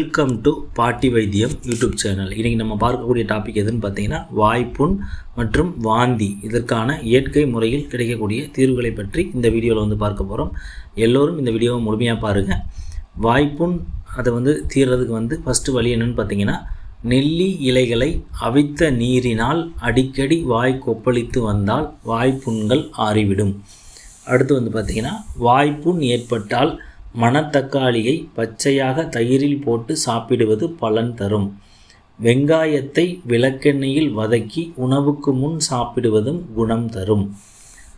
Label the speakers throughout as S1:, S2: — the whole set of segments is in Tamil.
S1: வெல்கம் டு பாட்டி வைத்தியம் யூடியூப் சேனல் இன்றைக்கி நம்ம பார்க்கக்கூடிய டாபிக் எதுன்னு பார்த்தீங்கன்னா வாய்ப்புண் மற்றும் வாந்தி. இதற்கான இயற்கை முறையில் கிடைக்கக்கூடிய தீர்வுகளை பற்றி இந்த வீடியோவில் வந்து பார்க்க போகிறோம் எல்லோரும் இந்த வீடியோவை முழுமையாக பாருங்கள் வாய்ப்புண் அதை வந்து தீர்றதுக்கு வந்து ஃபஸ்ட்டு வழி என்னென்னு பார்த்தீங்கன்னா நெல்லி இலைகளை அவித்த நீரினால் அடிக்கடி வாய் கொப்பளித்து வந்தால் வாய்ப்புண்கள் ஆறிவிடும். அடுத்து வந்து பார்த்திங்கன்னா வாய்ப்புண் ஏற்பட்டால் மணத்தக்காளியை பச்சையாக தயிரில் போட்டு சாப்பிடுவது பலன் தரும். வெங்காயத்தை விளக்கெண்ணெயில் வதக்கி உணவுக்கு முன் சாப்பிடுவதும் குணம் தரும்.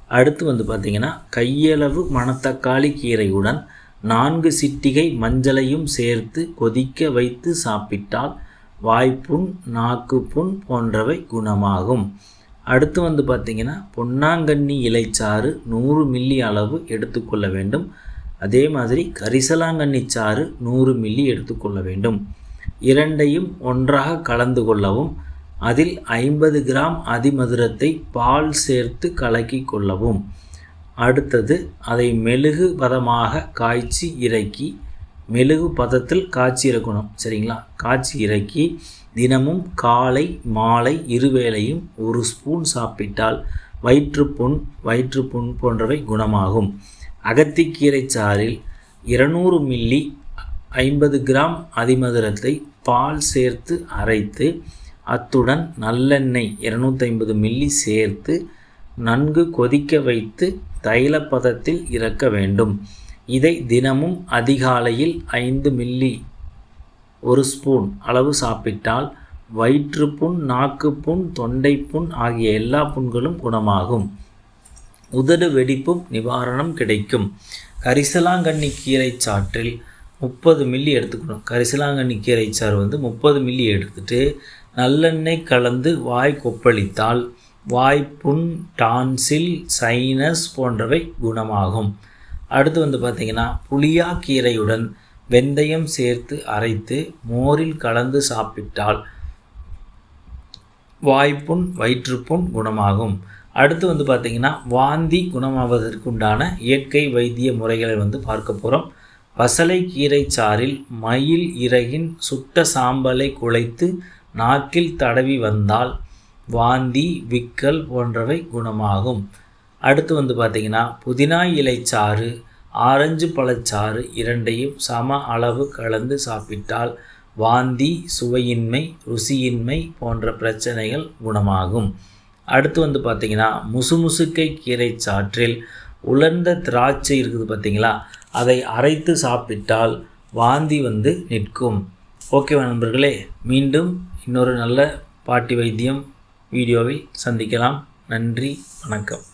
S1: அடுத்து வந்து பார்த்திங்கன்னா கையளவு மணத்தக்காளி கீரையுடன் நான்கு சிட்டிகை மஞ்சளையும் சேர்த்து கொதிக்க வைத்து சாப்பிட்டால் வாய்ப்புண் நாக்கு புண் போன்றவை குணமாகும். அடுத்து வந்து பார்த்திங்கன்னா பொன்னாங்கண்ணி இலைச்சாறு நூறு மில்லி அளவு எடுத்துக்கொள்ள வேண்டும். அதே மாதிரி கரிசலாங்கண்ணி சாறு நூறு மில்லி எடுத்துக்கொள்ள வேண்டும். இரண்டையும் ஒன்றாக கலந்து கொள்ளவும் அதில் ஐம்பது கிராம் அதிமதுரத்தை பால் சேர்த்து கலக்கி கொள்ளவும். அடுத்தது அதை மெழுகு பதமாக காய்ச்சி இறக்கி மெழுகு பதத்தில் காய்ச்சி இறக்கணும் சரிங்களா? காய்ச்சி இறக்கி தினமும் காலை மாலை இருவேளையும் ஒரு ஸ்பூன் சாப்பிட்டால் வயிற்றுப்புண் வயிற்றுப்புண் போன்றவை குணமாகும். அகத்திக்கீரை சாறில் இருநூறு மில்லி ஐம்பது கிராம் அதிமதுரத்தை பால் சேர்த்து அரைத்து அத்துடன் நல்லெண்ணெய் இருநூற்றி மில்லி சேர்த்து நன்கு கொதிக்க வைத்து தைலப்பதத்தில் இறக்க வேண்டும். இதை தினமும் அதிகாலையில் ஐந்து மில்லி ஒரு ஸ்பூன் அளவு சாப்பிட்டால் வயிற்றுப்புண் நாக்குப்புண் தொண்டைப்புண் ஆகிய எல்லா புண்களும் குணமாகும். உதடு வெடிப்பும் நிவாரணம் கிடைக்கும். கரிசலாங்கண்ணி கீரை சாற்றில் முப்பது மில்லி எடுத்துக்கணும். கரிசலாங்கண்ணி கீரை சாறு வந்து முப்பது மில்லி எடுத்துட்டு நல்லெண்ணெய் கலந்து வாய் கொப்பளித்தால் வாய்ப்புண் டான்சில் சைனஸ் போன்றவை குணமாகும். அடுத்து வந்து பார்த்திங்கன்னா புளியா கீரையுடன் வெந்தயம் சேர்த்து அரைத்து மோரில் கலந்து சாப்பிட்டால் வாய்ப்புண் வயிற்றுப்புண் குணமாகும். அடுத்து வந்து பார்த்திங்கன்னா வாந்தி குணமாவதற்குண்டான இயற்கை வைத்திய முறைகளை வந்து பார்க்க போகிறோம் பசலை கீரை சாறில் மயில் இறகின் சுட்ட சாம்பலை குழைத்து நாக்கில் தடவி வந்தால் வாந்தி விக்கல் போன்றவை குணமாகும். அடுத்து வந்து பார்த்திங்கன்னா புதினா இலை சாறு ஆரஞ்சு பழச்சாறு இரண்டையும் சம அளவு கலந்து சாப்பிட்டால் வாந்தி சுவையின்மை ருசியின்மை போன்ற பிரச்சனைகள் குணமாகும். அடுத்து வந்து பார்த்திங்கன்னா முசுமுசுக்கை கீரை சாற்றில் உலர்ந்த திராட்சை இருக்குது பார்த்திங்களா? அதை அரைத்து சாப்பிட்டால் வாந்தி வந்து நிற்கும். ஓகேவா நண்பர்களே மீண்டும் இன்னொரு நல்ல பாட்டி வைத்தியம் வீடியோவில் சந்திக்கலாம். நன்றி வணக்கம்.